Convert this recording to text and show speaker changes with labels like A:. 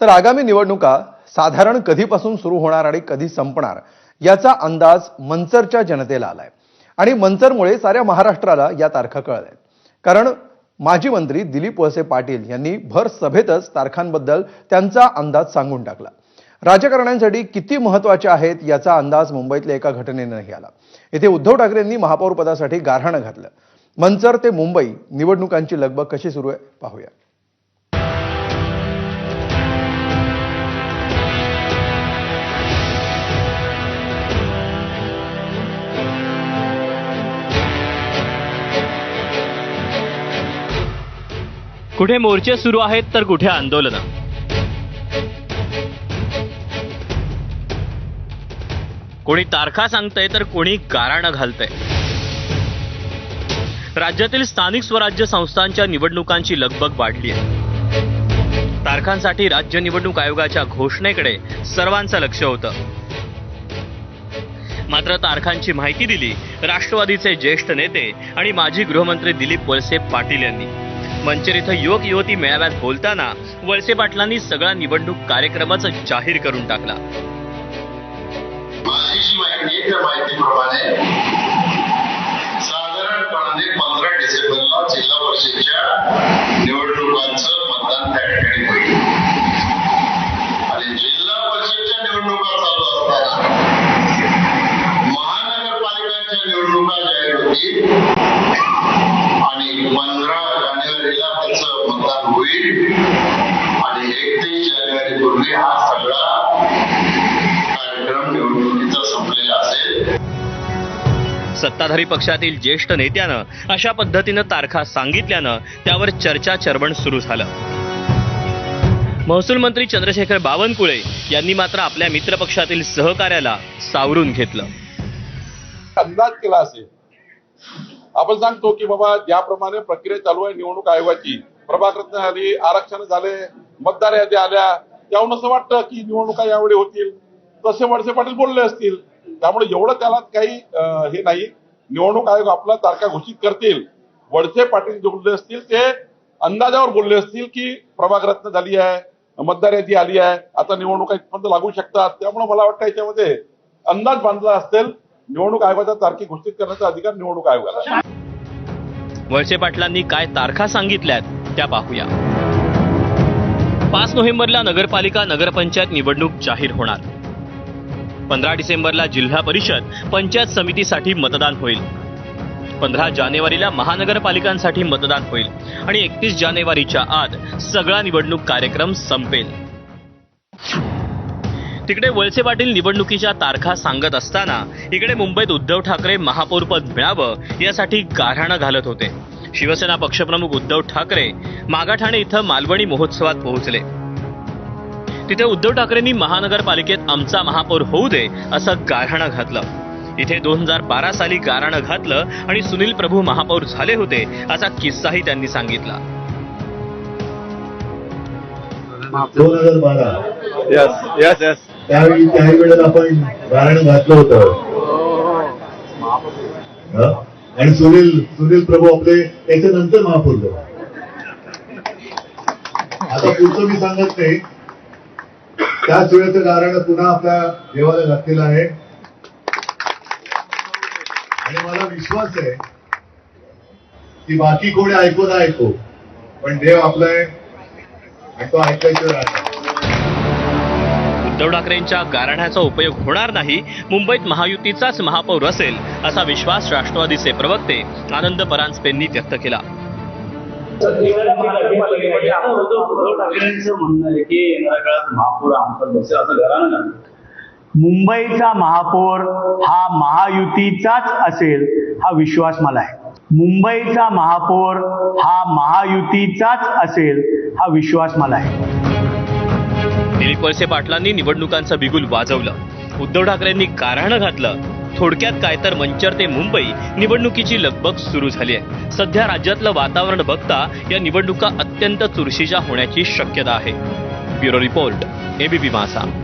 A: तर आगामी निवडणुका साधारण कधीपासून सुरू होणार आणि कधी संपणार याचा अंदाज मंचरच्या जनतेला आलाय. आणि मंचरमुळे साऱ्या महाराष्ट्राला या तारखा कळल्या आहेत कारण माजी मंत्री दिलीप वळसे पाटील यांनी भर सभेतच तारखांबद्दल त्यांचा अंदाज सांगून टाकला. राजकारण्यांसाठी किती महत्त्वाच्या आहेत याचा अंदाज मुंबईतल्या एका घटनेनंही आला. इथे उद्धव ठाकरेंनी महापौरपदासाठी गारहाणं घातलं. मंचर ते मुंबई निवडणुकांची लगबग कशी सुरू आहे पाहूया.
B: कुठे मोर्चे सुरू आहेत तर कुठे आंदोलनं? कोणी तारखा सांगतंय तर कोणी गाराणं घालतंय. राज्यातील स्थानिक स्वराज्य संस्थांच्या निवडणुकांची लगबग वाढली आहे. तारखांसाठी राज्य निवडणूक आयोगाच्या घोषणेकडे सर्वांचं लक्ष होतं. मात्र तारखांची माहिती दिली राष्ट्रवादीचे ज्येष्ठ नेते आणि माजी गृहमंत्री दिलीप वळसे पाटील यांनी. मंचर इथं युवक युवती मेळाव्यात बोलताना वळसे पाटलांनी सगळा निवडणूक कार्यक्रमच जाहीर करून टाकला.
C: माहितीप्रमाणे साधारणपणे पंधरा डिसेंबरला जिल्हा परिषदेच्या निवडणुकांचं मतदान त्या ठिकाणी होईल. आणि जिल्हा परिषदच्या निवडणुका चालू असताना महानगरपालिकांच्या निवडणुका जाहीर होतील आणि पंधरा जानेवारीला त्याचं मतदान होईल. आणि एकतीस जानेवारी पूर्वी हा सगळा कार्यक्रम निवडणुकीचा संपलेला असेल.
B: सत्ताधारी पक्षातील ज्येष्ठ नेत्यानं अशा पद्धतीनं तारखा सांगितल्यानं त्यावर चर्चा चर्वण सुरू झालं. महसूल मंत्री चंद्रशेखर बावनकुळे यांनी मात्र आपल्या मित्रपक्षातील सहकार्याला सावरून घेतलं.
D: अंदाज केला असेल. आपण सांगतो की बाबा ज्याप्रमाणे प्रक्रिया चालू आहे निवडणूक आयोगाची प्रभाग झाली आली आरक्षण झाले मतदार यादी आल्या त्याहून असं वाटतं की निवडणुका यावेळी होतील. तसे वळसे पाटील बोलले असतील. त्यामुळे एवढं त्याला काही हे नाही. निवडणूक आयोग आपला तारखा घोषित करतील. वळसे पाटील जे बोलले असतील ते अंदाजावर बोलले असतील की प्रभाकरत्न झाली आहे मतदार यादी आली आहे आता निवडणुका इथपर्यंत लागू शकतात. त्यामुळे मला वाटतं याच्यामध्ये अंदाज बांधला असेल. निवडणूक आयोगाच्या तारखी घोषित करण्याचा अधिकार निवडणूक आयोगाला
B: वळसे पाटलांनी काय तारखा सांगितल्यात त्या पाहूया. पाच नोव्हेंबरला नगरपालिका नगरपंचायत निवडणूक जाहीर होणार. पंधरा डिसेंबरला जिल्हा परिषद पंचायत समितीसाठी मतदान होईल. पंधरा जानेवारीला महानगरपालिकांसाठी मतदान होईल. आणि एकतीस जानेवारीच्या आत सगळा निवडणूक कार्यक्रम संपेल. तिकडे वळसे पाटील निवडणुकीच्या तारखा सांगत असताना इकडे मुंबईत उद्धव ठाकरे महापौरपद मिळावं यासाठी गारहाणं घालत होते. शिवसेना पक्षप्रमुख उद्धव ठाकरे मागाठाणे इथं मालवणी महोत्सवात पोहोचले. तिथे उद्धव ठाकरेंनी महानगरपालिकेत आमचा महापौर होऊ दे असं गारहाणं घातलं. इथे दोन हजार बारा साली गाराणं घातलं आणि सुनील प्रभू महापौर झाले होते असा किस्साही त्यांनी सांगितला.
E: दोन हजार बारा.
A: यस यस यस
E: त्यावेळी त्याही वेळेला आपण गाणं घातलं होतं. आणि सुनील सुनील प्रभू आपले त्याच्यानंतर महापौर आता पुढचं मी सांगत नाही. त्याच वेळेचं गाणं पुन्हा आपल्या देवाला घातलेलं आहे. आणि मला विश्वास आहे की बाकी कोणी ऐकू ना ऐकू पण देव आपला आहे आणि तो ऐकायचं राहणार
B: उद्धव ठाकरेंच्या गारण्याचा उपयोग होणार नाही मुंबईत महायुतीचाच महापौर असेल असा विश्वास राष्ट्रवादीचे प्रवक्ते आनंद परांजपेंनी व्यक्त केला.
F: मुंबईचा महापौर हा महायुतीचाच असेल हा विश्वास मला आहे. मुंबईचा महापौर हा महायुतीचाच असेल हा विश्वास मला आहे.
B: वळसे पाटलांनी निवडणुकांचं बिगुल वाजवलं. उद्धव ठाकरेंनी कारहाणं घातलं. थोडक्यात काय तर मंचर ते मुंबई निवडणुकीची लगबग सुरू झाली आहे. सध्या राज्यातलं वातावरण बघता या निवडणुका अत्यंत चुरशीच्या होण्याची शक्यता आहे. ब्युरो रिपोर्ट एबीपी मासा.